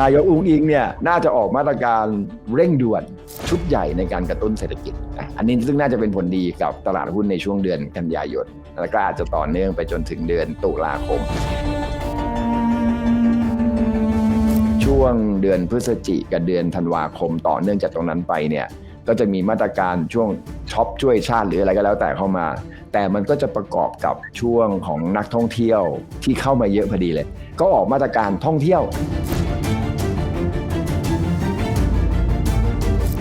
นายกอุ้งอิงเนี่ยน่าจะออกมาตรการเร่งด่วนชุดใหญ่ในการกระตุ้นเศรษฐกิจ อันนี้ซึ่งน่าจะเป็นผลดีกับตลาดหุ้นในช่วงเดือนกันยายนแล้วก็อาจจะต่อเนื่องไปจนถึงเดือนตุลาคม ช่วงเดือนพฤศจิกกับเดือนธันวาคมต่อเนื่องจากตรงนั้นไปเนี่ยก็จะมีมาตรการช่วงช็อปช่วยชาติหรืออะไรก็แล้วแต่เข้ามา แต่มันก็จะประกอบกับช่วงของนักท่องเที่ยวที่เข้ามาเยอะพอดีเลย ก็ออกมาตรการท่องเที่ยว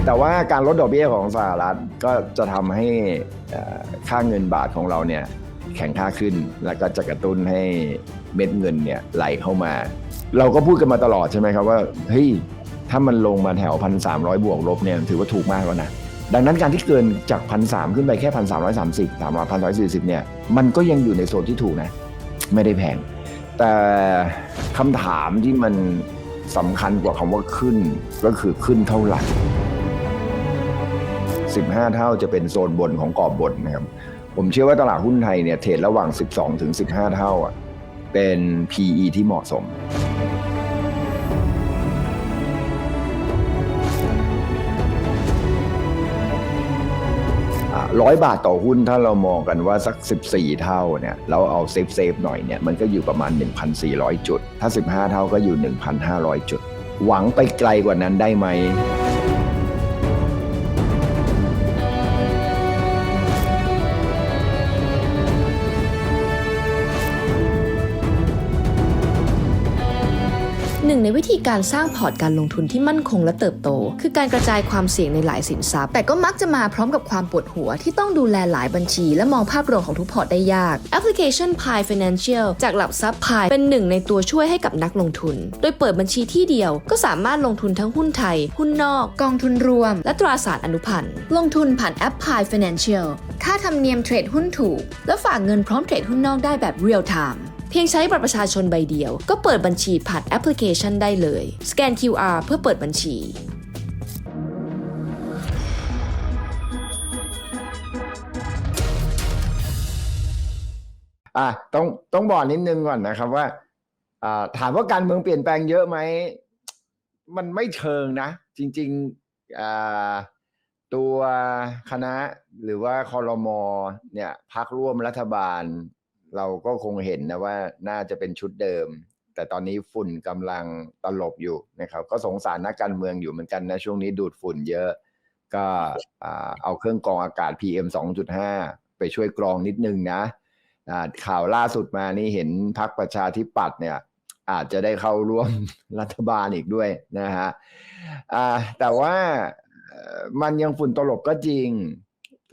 แต่ว่าการลดดอกเบี้ยของสหรัฐก็จะทำให้ค่าเงินบาทของเราเนี่ยแข็งค่าขึ้น แล้วก็จะกระตุ้นให้เม็ดเงินเนี่ยไหลเข้ามา เราก็พูดกันมาตลอดใช่ไหมครับว่าเฮ้ยถ้ามันลงมาแถวพันสามร้อยบวกลบเนี่ยถือว่าถูกมากแล้วนะดังนั้นการที่เกินจากพันสามขึ้นไปแค่พันสามร้อยสามสิบสามร้อยพันร้อยสี่สิบเนี่ยมันก็ยังอยู่ในโซนที่ถูกนะ ไม่ได้แพง แต่คำถามที่มันสำคัญกว่าคำว่าขึ้นก็คือขึ้นเท่าไหร่ 15 เท่าจะเป็นโซนบนของกรอบบนนะครับ ผมเชื่อว่าตลาดหุ้นไทยเนี่ยเทรดระหว่าง 12 ถึง 15 เท่าอะเป็น PE ที่เหมาะสม ร้อยบาทต่อหุ้นถ้าเรามองกันว่าสัก 14 เท่าเนี่ยเราเอาเซฟเซฟหน่อยเนี่ยมันก็อยู่ประมาณ 1,400 จุด ถ้า 15 เท่าก็อยู่ 1,500 จุด หวังไปไกลกว่านั้นได้ไหม งในวิธีการสร้างพอร์ตการลงทุนที่มั่นคงและเติบโต คือการกระจายความเสี่ยงในหลายสินทรัพย์ แต่ก็มักจะมาพร้อมกับความปวดหัวที่ต้องดูแลหลายบัญชี และมองภาพรวมของทุกพอร์ตได้ยากแอปพลิเคชัน Pi Financial จากหลักทรัพย์ Pi เป็นหนึ่งในตัวช่วยให้กับนักลงทุน โดยเปิดบัญชีที่เดียวก็สามารถลงทุนทั้งหุ้นไทย หุ้นนอก กองทุนรวม และตราสารอนุพันธ์ลงทุนผ่านแอป Pi Financial ค่าธรรมเนียมเทรดหุ้นถูก และฝากเงินพร้อมเทรดหุ้นนอกได้แบบเรียลไทม์ เพียงใช้บัตรประชาชนใบเดียว ก็เปิดบัญชีผ่านแอปพลิเคชันได้เลย สแกน QR เพื่อเปิดบัญชีอะต้องต้องบอกนิดนึงก่อนนะครับว่าอ่า ถามว่าการเมืองเปลี่ยนแปลงเยอะไหม มันไม่เชิงนะ จริงๆอ่าตัวคณะหรือว่าคอรมอเนี่ยพักร่วมรัฐบาล เราก็คงเห็นนะว่าน่าจะเป็นชุดเดิม แต่ตอนนี้ฝุ่นกำลังตลบอยู่นะครับ ก็สงสารนักการเมืองอยู่เหมือนกันนะ ช่วงนี้ดูดฝุ่นเยอะ ก็เอาเครื่องกรองอากาศ PM 2.5 ไปช่วยกรองนิดนึงนะข่าวล่าสุดมานี่เห็นพักประชาธิปัตย์เนี่ย อาจจะได้เข้าร่วมรัฐบาลอีกด้วยนะฮะแต่ว่ามันยังฝุ่นตลบก็จริง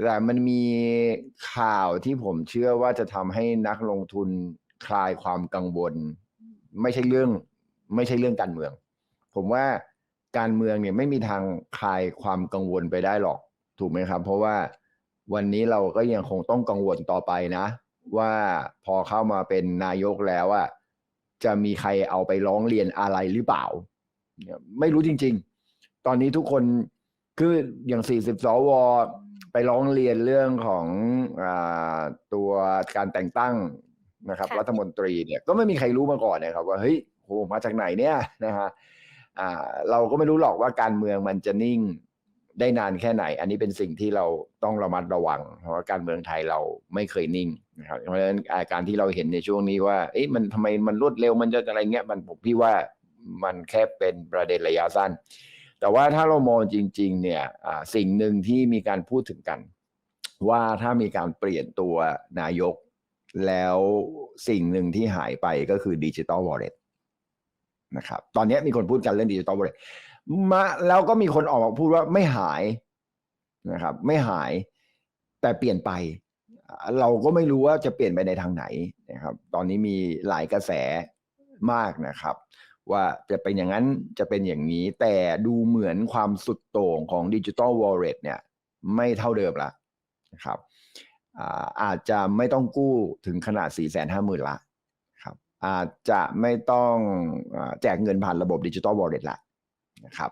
แต่มันมีข่าวที่ผมเชื่อว่าจะทำให้นักลงทุนคลายความกังวล ไม่ใช่เรื่อง ไม่ใช่เรื่องการเมือง ผมว่าการเมืองเนี่ยไม่มีทางคลายความกังวลไปได้หรอก ถูกไหมครับ เพราะว่าวันนี้เราก็ยังคงต้องกังวลต่อไปนะ ว่าพอเข้ามาเป็นนายกแล้วอะจะมีใครเอาไปร้องเรียนอะไรหรือเปล่า ไม่รู้จริง ๆ ตอนนี้ทุกคนคืออย่าง 40 สว ร้องเรียนเรื่องของอาตัวการแต่งตั้งนะครับค่ะรัฐมนตรีเนี่ยก็ไม่มีใครรู้มาก่อนนะครับว่าเฮ้ยโหมาจากไหนเนี่ยนะฮะอ่าเราก็ไม่รู้หรอกว่าการเมืองมันจะนิ่งได้นานแค่ไหน อันนี้เป็นสิ่งที่เราต้องระมัดระวัง เพราะว่าการเมืองไทยเราไม่เคยนิ่งนะครับเพราะฉะนั้นอ่าการที่เราเห็นในช่วงนี้ว่าเอ๊ะมันทำไมมันรวดเร็วมันจะอะไรเงี้ยมันผมพี่ว่ามันแค่เป็นประเด็นระยะสั้น แต่ว่าถ้าเรามองจริง ๆ เนี่ยสิ่งหนึ่งที่มีการพูดถึงกัน ว่าถ้ามีการเปลี่ยนตัวนายก แล้วสิ่งหนึ่งที่หายไปก็คือดิจิ t a ลวอลเล็ตนะครับตอนนี้มีคนพูดกันเรื่องดิจิ t a ลวอลเล็ตมาแล้วก็มีคนออกมาพูดว่าไม่หายนะครับ ไม่หายแต่เปลี่ยนไป เราก็ไม่รู้ว่าจะเปลี่ยนไปในทางไหนนะครับ ตอนนี้มีหลายกระแสมากนะครับ ว่าจะเป็นอย่างนั้นจะเป็นอย่างนี้ แต่ดูเหมือนความสุดโต่งของดิจิ t a ลวอลเล็ตเนี่ยไม่เท่าเดิมละนะครับอาจจะไม่ต้องกู้ถึงขนาด 4 5 0 0 0 0 ละครับอาจจะไม่ต้องแจกเงินผ่านระบบดิจิ t a ลวอลเล็ตละนะครับ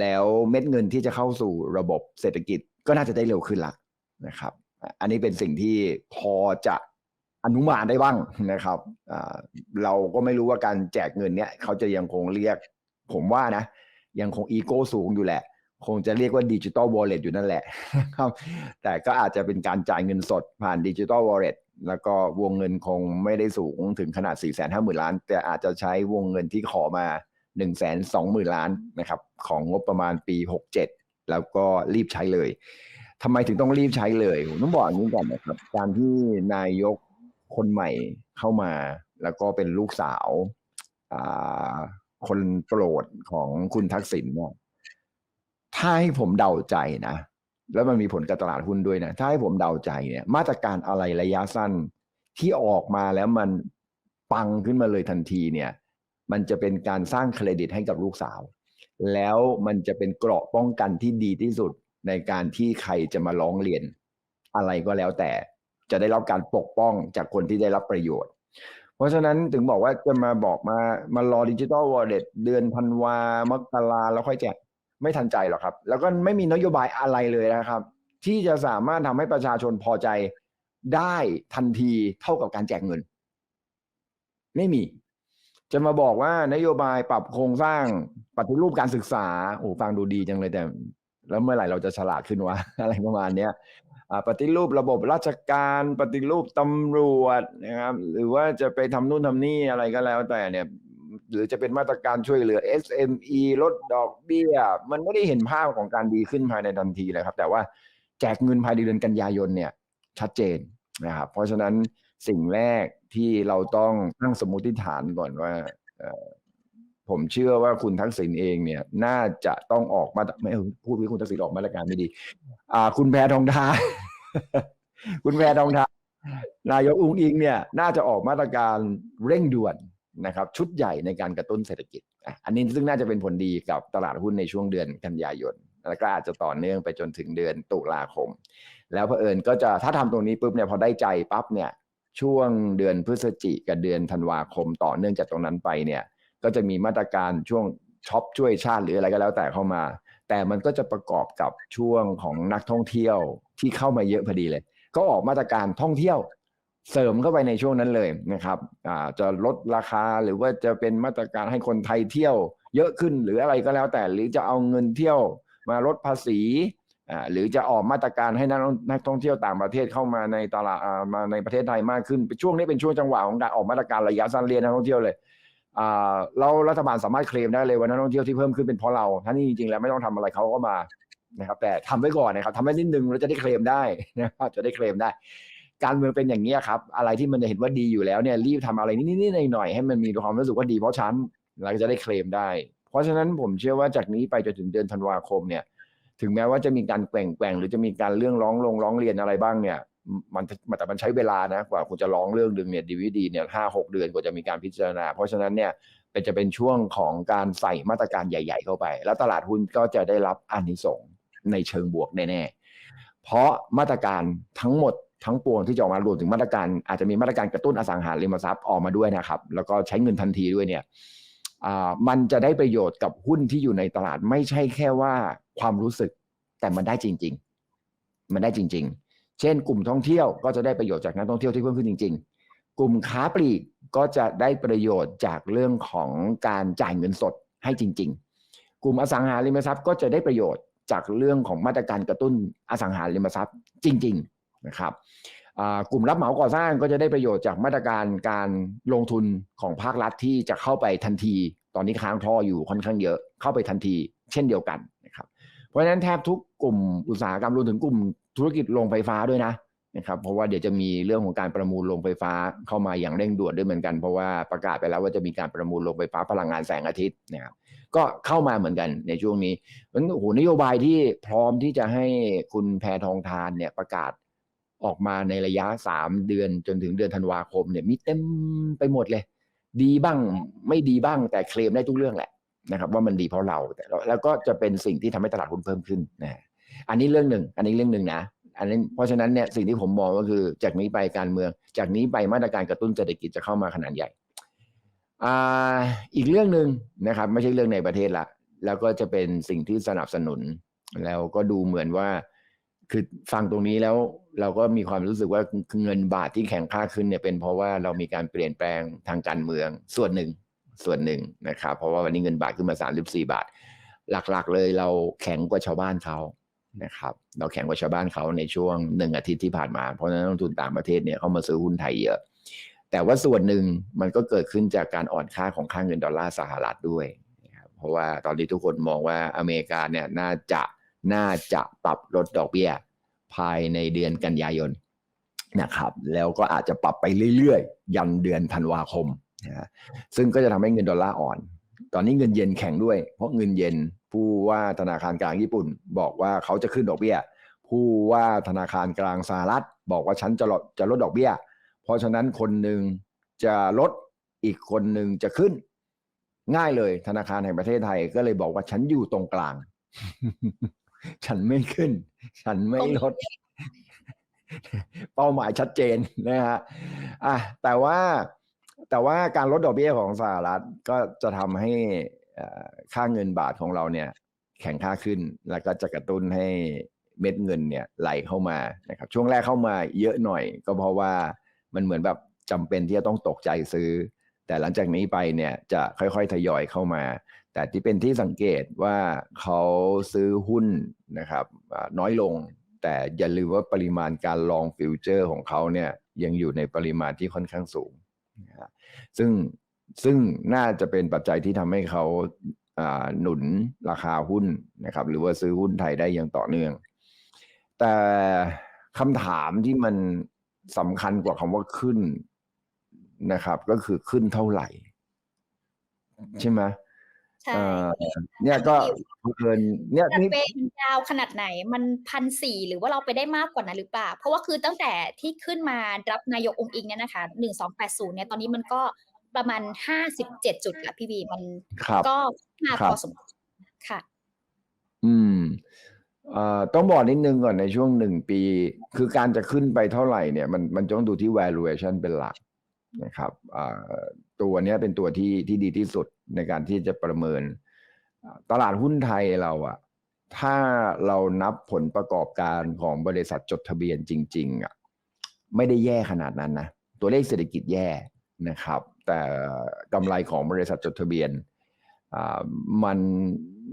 แล้วเม็ดเงินที่จะเข้าสู่ระบบเศรษฐกิจก็น่าจะได้เร็วขึ้นละนะครับ อันนี้เป็นสิ่งที่พอจะ อนุมานได้บ้างนะครับเราก็ไม่รู้ว่าการแจกเงินเนี้ยเขาจะยังคงเรียกผมว่านะ ยังคงอีโก้สูงอยู่แหละ คงจะเรียกว่าดิจิตอลวอลเล็ตอยู่นั่นแหละครับแต่ก็อาจจะเป็นการจ่ายเงินสดผ่านดิจิตอลวอลเล็ตแล้วก็วงเงินคงไม่ได้สูงถึงขนาด 4 5 0 0 0 0 ล้าน แต่อาจจะใช้วงเงินที่ขอมา 1 2 0 0 0 0 ล้านนะครับของงบประมาณปี 67 แล้วก็รีบใช้เลยทำไมถึงต้องรีบใช้เลยผมต้องบอกอย่างนี้ก่อนนะครับการที่นายก คนใหม่เข้ามา แล้วก็เป็นลูกสาวอคนโปรดของคุณทักษิณเนี่ยถ้าให้ผมเดาใจนะ แล้วมันมีผลกับตลาดหุ้นด้วยนะ ถ้าให้ผมเดาใจเนี่ย มาตรการอะไรระยะสั้นที่ออกมาแล้วมันปังขึ้นมาเลยทันทีเนี่ย มันจะเป็นการสร้างเครดิตให้กับลูกสาว แล้วมันจะเป็นเกราะป้องกันที่ดีที่สุดในการที่ใครจะมาร้องเรียน อะไรก็แล้วแต่ จะได้รับการปกป้องจากคนที่ได้รับประโยชน์ เพราะฉะนั้นถึงบอกว่าจะมาบอกมามารอดิจิ t a ลวอลเล็ตเดือนธันวามกราแล้วค่อยแจกไม่ทันใจหรอกครับ แล้วก็ไม่มีนโยบายอะไรเลยนะครับ ที่จะสามารถทำให้ประชาชนพอใจได้ทันทีเท่ากับการแจกเงิน ไม่มี จะมาบอกว่านโยบายปรับโครงสร้างปฏิรูปการศึกษาโอ้ฟังดูดีจังเลยแต่ แล้วเมื่อไหร่เราจะฉลาดขึ้นวะอะไรประมาณเนี้ย ปฏิรูประบบราชการ ปฏิรูปตำรวจนะครับหรือว่าจะไปทำนู่นทำนี่อะไรก็แล้วแต่เนี่ยหรือจะเป็นมาตรการช่วยเหลือ SME ลดดอกเบี้ย มันไม่ได้เห็นภาพของการดีขึ้นภายในทันทีเลยครับ แต่ว่าแจกเงินภายในเดือนกันยายนเนี่ยชัดเจนนะครับเพราะฉะนั้นสิ่งแรกที่เราต้องตั้งสมมติฐานก่อนว่าผมเชื่อว่าคุณทักษิณเองเนี่ย น่าจะต้องออกมาไม่เออพูดว่าคุณทักษิณออกมาตรการไม่ดี อ่า คุณแพทองทาน คุณแพทองทานนายกอุ้งอิงเนี่ยน่าจะออกมาตรการเร่งด่วนนะครับ ชุดใหญ่ในการกระตุ้นเศรษฐกิจ อันนี้ซึ่งน่าจะเป็นผลดีกับตลาดหุ้นในช่วงเดือนกันยายนแล้วก็อาจจะต่อเนื่องไปจนถึงเดือนตุลาคม แล้วเผอิญก็จะถ้าทำตรงนี้ปุ๊บเนี่ยพอได้ใจปั๊บเนี่ยช่วงเดือนพฤศจิกับเดือนธันวาคม ต่อเนื่องจากตรงนั้นไปเนี่ย ก็จะมีมาตรการช่วงช็อปช่วยชาติหรืออะไรก็แล้วแต่เข้ามา แต่มันก็จะประกอบกับช่วงของนักท่องเที่ยวที่เข้ามาเยอะพอดีเลย ก็ออกมาตรการท่องเที่ยวเสริมเข้าไปในช่วงนั้นเลยนะครับจะลดราคาหรือว่าจะเป็นมาตรการให้คนไทยเที่ยว เยอะขึ้นหรืออะไรก็แล้วแต่ หรือจะเอาเงินเที่ยวมาลดภาษีหรือจะออกมาตรการให้นักท่องนักท่องเที่ยวต่างประเทศเข้ามาในตลาดมาในประเทศไทยมากขึ้นช่วงนี้เป็นช่วงจังหวะของการออกมาตรการระยะสั้นเรียนนักท่องเที่ยวเลย เรารัฐบาลสามารถเคลมได้เลยว่านักท่องเที่ยวที่เพิ่มขึ้นเป็นเพราะเราถ้านี่จริงๆแล้วไม่ต้องทำอะไรเขาก็มานะครับ แต่ทำไว้ก่อนนะครับทำไว้นิดนึงเราจะได้เคลมได้นะครับจะได้เคลมได้ การเมืองเป็นอย่างนี้ครับ อะไรที่มันจะเห็นว่าดีอยู่แล้วเนี่ยรีบทำอะไรนิดๆหน่อยๆให้มันมีความรู้สึกว่าดีเพราะฉันเราจะได้เคลมได้ เพราะฉะนั้นผมเชื่อว่าจากนี้ไปจนถึงเดือนธันวาคมเนี่ย ถึงแม้ว่าจะมีการแกว่งแกว่งหรือจะมีการเรื่องร้องลงร้องเรียนอะไรบ้างเนี่ย มันมันแต่มันใช้เวลานะกว่าคุณจะร้องเรื่องดึงเนี่ยดีวดีเนี่ยห้าหกเดือนกว่าจะมีการพิจารณา เพราะฉะนั้นเนี่ยเป็นจะเป็นช่วงของการใส่มาตรการใหญ่ ๆ เข้าไป แล้วตลาดหุ้นก็จะได้รับอานิสงส์ในเชิงบวกแน่ๆ เพราะมาตรการทั้งหมดทั้งปวงที่จะออกมารวมถึงมาตรการ อาจจะมีมาตรการกระตุ้นอสังหาริมทรัพย์ออกมาด้วยนะครับ แล้วก็ใช้เงินทันทีด้วยเนี่ยอ่ามันจะได้ประโยชน์กับหุ้นที่อยู่ในตลาดไม่ใช่แค่ว่าความรู้สึก แต่มันได้จริง ๆ มันได้จริง ๆ เช่น กลุ่มท่องเที่ยวก็จะได้ประโยชน์จากนักท่องเที่ยวที่เพิ่มขึ้นจริง ๆ กลุ่มค้าปลีกก็จะได้ประโยชน์จากเรื่องของการจ่ายเงินสดให้จริง ๆ กลุ่มอสังหาริมทรัพย์ก็จะได้ประโยชน์จากเรื่องของมาตรการกระตุ้นอสังหาริมทรัพย์จริง ๆ นะครับกลุ่มรับเหมาก่อสร้างก็จะได้ประโยชน์จากมาตรการการลงทุนของภาครัฐที่จะเข้าไปทันที ตอนนี้ค้างท่ออยู่ค่อนข้างเยอะเข้าไปทันที เช่นเดียวกันนะครับ เพราะฉะนั้นแทบทุกกลุ่มอุตสาหกรรมรวมถึงกลุ่ม ธุรกิจโรงไฟฟ้าด้วยนะนะครับเพราะว่าเดี๋ยวจะมีเรื่องของการประมูลโรงไฟฟ้าเข้ามาอย่างเร่งด่วนด้วยเหมือนกัน เพราะว่าประกาศไปแล้วว่าจะมีการประมูลโรงไฟฟ้าพลังงานแสงอาทิตย์นะครับก็เข้ามาเหมือนกันในช่วงนี้มันโอ้โหนโยบายที่พร้อมที่จะให้คุณแพทองทานเนี่ยประกาศออกมาในระยะสามเดือนจนถึงเดือนธันวาคมเนี่ยมีเต็มไปหมดเลย ดีบ้างไม่ดีบ้างแต่เคลมได้ทุกเรื่องแหละนะครับว่ามันดีเพราะเราแต่แล้วก็จะเป็นสิ่งที่ทำให้ตลาดหุ้นเพิ่มขึ้นนะ อันนี้เรื่องหนึ่ง อันนี้เรื่องหนึ่งนะอันนี้เพราะฉะนั้นเนี่ยสิ่งที่ผมมองก็คือจากนี้ไปการเมือง จากนี้ไปมาตรการกระตุ้นเศรษฐกิจจะเข้ามาขนาดใหญ่อีกเรื่องหนึ่งนะครับ ไม่ใช่เรื่องในประเทศละแล้วก็จะเป็นสิ่งที่สนับสนุน แล้วก็ดูเหมือนว่า คือฟังตรงนี้แล้วเราก็มีความรู้สึกว่าเงินบาทที่แข็งค่าขึ้นเนี่ยเป็นเพราะว่าเรามีการเปลี่ยนแปลงทางการเมืองส่วนหนึ่งส่วนหนึ่งนะครับ เพราะว่าวันนี้เงินบาทขึ้นมา 34 บาท หลักๆ เลยเราแข็งกว่าชาวบ้านเขา นะครับเราแข็งกว่าชาวบ้านเขาในช่วงหนึ่งอาทิตย์ที่ผ่านมา เพราะนั้นนักลงทุนต่างประเทศเนี่ยเขามาซื้อหุ้นไทยเยอะ แต่ว่าส่วนหนึ่งมันก็เกิดขึ้นจากการอ่อนค่าของค่าเงินดอลลาร์สหรัฐด้วยนะครับเพราะว่าตอนนี้ทุกคนมองว่าอเมริกาเนี่ยน่าจะน่าจะปรับลดดอกเบี้ย ภายในเดือนกันยายนนะครับแล้วก็อาจจะปรับไปเรื่อยๆ ยันเดือนธันวาคมนะฮะซึ่งก็จะทำให้เงินดอลลาร์อ่อน ตอนนี้เงินเยนแข็งด้วย เพราะเงินเยน ผู้ว่าธนาคารกลางญี่ปุ่น บอกว่าเขาจะขึ้นดอกเบี้ย ผู้ว่าธนาคารกลางสหรัฐ บอกว่าฉันจะลดจะลดดอกเบี้ย เพราะฉะนั้นคนหนึ่งจะลดอีกคนหนึ่งจะขึ้น ง่ายเลยธนาคารแห่งประเทศไทยก็เลยบอกว่าฉันอยู่ตรงกลาง ฉันไม่ขึ้น ฉันไม่ลด เป้าหมายชัดเจนนะฮะอะแต่ว่าแต่ว่าการลดดอกเบี้ยของสหรัฐก็จะทำให้ ค่าเงินบาทของเราเนี่ย แข็งค่าขึ้นแล้วก็จะกระตุ้นให้เม็ดเงินเนี่ยไหลเข้ามานะครับ ช่วงแรกเข้ามาเยอะหน่อย ก็เพราะว่ามันเหมือนแบบจำเป็นที่จะต้องตกใจซื้อ แต่หลังจากนี้ไปเนี่ยจะค่อยๆทยอยเข้ามา แต่ที่เป็นที่สังเกตว่าเขาซื้อหุ้นนะครับน้อยลง แต่อย่าลืมว่าปริมาณการลองฟิวเจอร์ของเขาเนี่ยยังอยู่ในปริมาณที่ค่อนข้างสูงนะซึ่ง ซึ่งน่าจะเป็นปัจจัยที่ทำให้เขาอ่าหนุนราคาหุ้นนะครับ หรือว่าซื้อหุ้นไทยได้อย่างต่อเนื่อง แต่คำถามที่มันสำคัญกว่าคำว่าขึ้นนะครับ ก็คือขึ้นเท่าไหร่ ใช่ไหมใช่เอ่อเนี่ยก็เกินเนี่ยจะนี่เป็นยาวขนาดไหนมันพันสี่หรือว่าเราไปได้มากกว่านั้นหรือเปล่า เพราะว่าคือตั้งแต่ที่ขึ้นมารับนายกองค์อิงเนี่ยนะคะหนึ่งสองแปดศูนย์เนี่ยตอนนี้มันก็ ประมาณห้าสิบเจ็ดจุดละพี่บีมันครับก็มาครัพบอสมควรค่ะ อืมเอ่อต้องบอกนิดนึงก่อนในช่วงหนึ่งปี คือการจะขึ้นไปเท่าไหร่เนี่ยมันมันต้องดูที่ valuation เป็นหลักนะครับอ่าตัวเนี้ยเป็นตัวที่ที่ดีที่สุดในการที่จะประเมินอ่าตลาดหุ้นไทยเราอะถ้าเรานับผลประกอบการของบริษัทจดทะเบียนจริง ๆอะไม่ได้แย่ขนาดนั้นนะ ตัวเลขเศรษฐกิจแย่นะครับ แต่กำไรของบริษัทจดทะเบียนมัน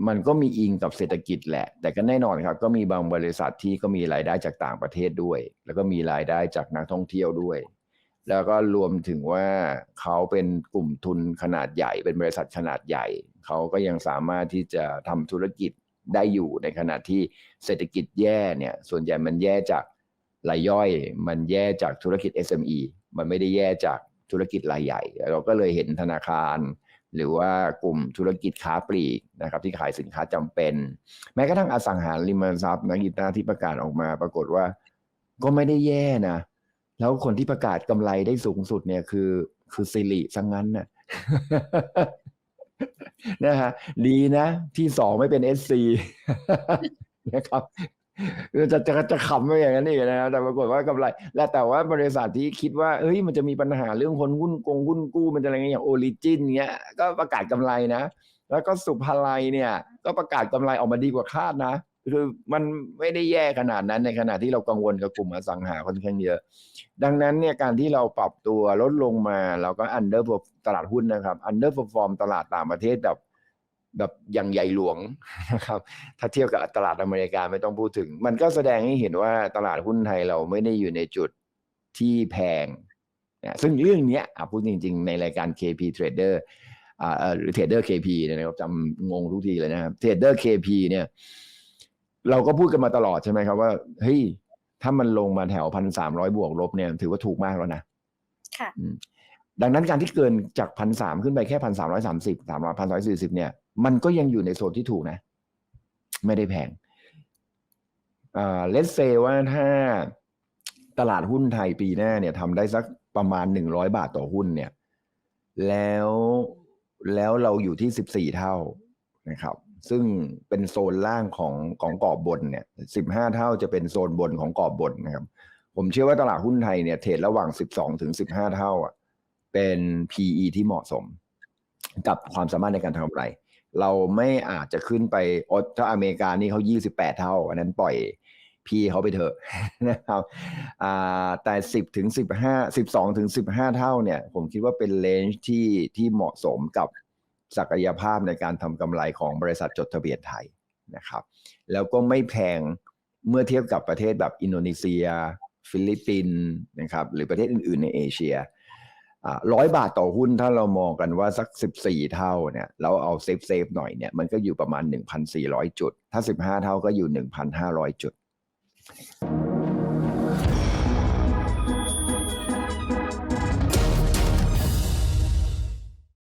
มันก็มีอิงกับเศรษฐกิจแหละ แต่ก็แน่นอนครับ ก็มีบางบริษัทที่ก็มีรายได้จากต่างประเทศด้วย แล้วก็มีรายได้จากนักท่องเที่ยวด้วย แล้วก็รวมถึงว่าเขาเป็นกลุ่มทุนขนาดใหญ่ เป็นบริษัทขนาดใหญ่ เขาก็ยังสามารถที่จะทำธุรกิจได้อยู่ในขณะที่เศรษฐกิจแย่เนี่ย ส่วนใหญ่มันแย่จากรายย่อย มันแย่จากธุรกิจ SME มันไม่ได้แย่จาก ธุรกิจรายใหญ่ เราก็เลยเห็นธนาคาร หรือว่ากลุ่มธุรกิจค้าปลีกนะครับที่ขายสินค้าจำเป็น แม้กระทั่งอสังหาริมทรัพย์นะกีตาที่ประกาศออกมาปรากฏว่าก็ไม่ได้แย่นะแล้วคนที่ประกาศกำไรได้สูงสุดเนี่ยคือ คือซิริซังงั้นน่ะนะฮะดีนะ ที่สองไม่เป็นเอสซีนะครับ จะจะจะขำไปอย่างนั้นอีกนะครับแต่ปรากฏว่ากำไร และแต่ว่าบริษัทที่คิดว่าเฮ้ยมันจะมีปัญหาเรื่องคนหุ้นกงหุ้นกู้มันจะอะไรเงี้ยอย่างโอริจินเงี้ยก็ประกาศกำไรนะ แล้วก็สุภาลัยเนี่ย ก็ประกาศกำไรออกมาดีกว่าคาดนะ คือมันไม่ได้แย่ขนาดนั้นในขณะที่เรากังวลกับกลุ่มอสังหาค่อนข้างเยอะ ดังนั้นเนี่ยการที่เราปรับตัวลดลงมาเราก็อันเดอร์ตลาดหุ้นนะครับอันเดอร์ฟอร์มตลาดต่างประเทศแบบ แบบอย่างใหญ่หลวงนะครับ ถ้าเทียบกับตลาดอเมริกาไม่ต้องพูดถึง มันก็แสดงให้เห็นว่าตลาดหุ้นไทยเราไม่ได้อยู่ในจุดที่แพงนะซึ่งเรื่องเนี้ยอะพูดจริง ๆ ในรายการ KP Trader อ่าเอ่อหรือ Trader KP เนี่ยนะครับจำงงทุกทีเลยนะครับ Trader KP เนี่ย เราก็พูดกันมาตลอดใช่ไหมครับว่าเฮ้ยถ้ามันลงมาแถวพันสามร้อยบวกลบเนี่ย ถือว่าถูกมากแล้วนะ ค่ะอืมดังนั้นการที่เกินจากพันสามขึ้นไปแค่พันสามร้อยสามสิบสามร้อยพันร้อยสี่สิบเนี่ย มันก็ยังอยู่ในโซนที่ถูกนะ ไม่ได้แพงเลสเซว่าถ้าตลาดหุ้นไทยปีหน้าเนี่ยทำได้สักประมาณหนึ่งร้อยบาทต่อหุ้นเนี่ย แล้วแล้วเราอยู่ที่สิบสี่เท่านะครับ ซึ่งเป็นโซนล่างของของกรอบบนเนี่ยสิบห้าเท่าจะเป็นโซนบนของกรอบบนนะครับ ผมเชื่อว่าตลาดหุ้นไทยเนี่ยเทรดระหว่างสิบสองถึงสิบห้าเท่าอะเป็น PE ที่เหมาะสม กับความสามารถในการทำกำไร เราไม่อาจจะขึ้นไปอดถ้าอเมริกานี่เขายี่สิบแปดเท่า อันนั้นปล่อยพี่เขาไปเถอะนะครับแต่สิบถึงสิบห้าสิบสองถึงสิบห้าเท่าเนี่ย ผมคิดว่าเป็นเลนจ์ที่ที่เหมาะสมกับศักยภาพในการทำกำไรของบริษัทจดทะเบียนไทยนะครับ แล้วก็ไม่แพงเมื่อเทียบกับประเทศแบบอินโดนีเซีย ฟิลิปปินส์นะครับ หรือประเทศอื่นๆในเอเชีย ร้อยบาทต่อหุ้นถ้าเรามองกันว่าสัก 14 เท่าเนี่ยเราเอาเซฟเซฟหน่อยเนี่ยมันก็อยู่ประมาณ 1,400 จุด ถ้า 15 เท่าก็อยู่ 1,500 จุด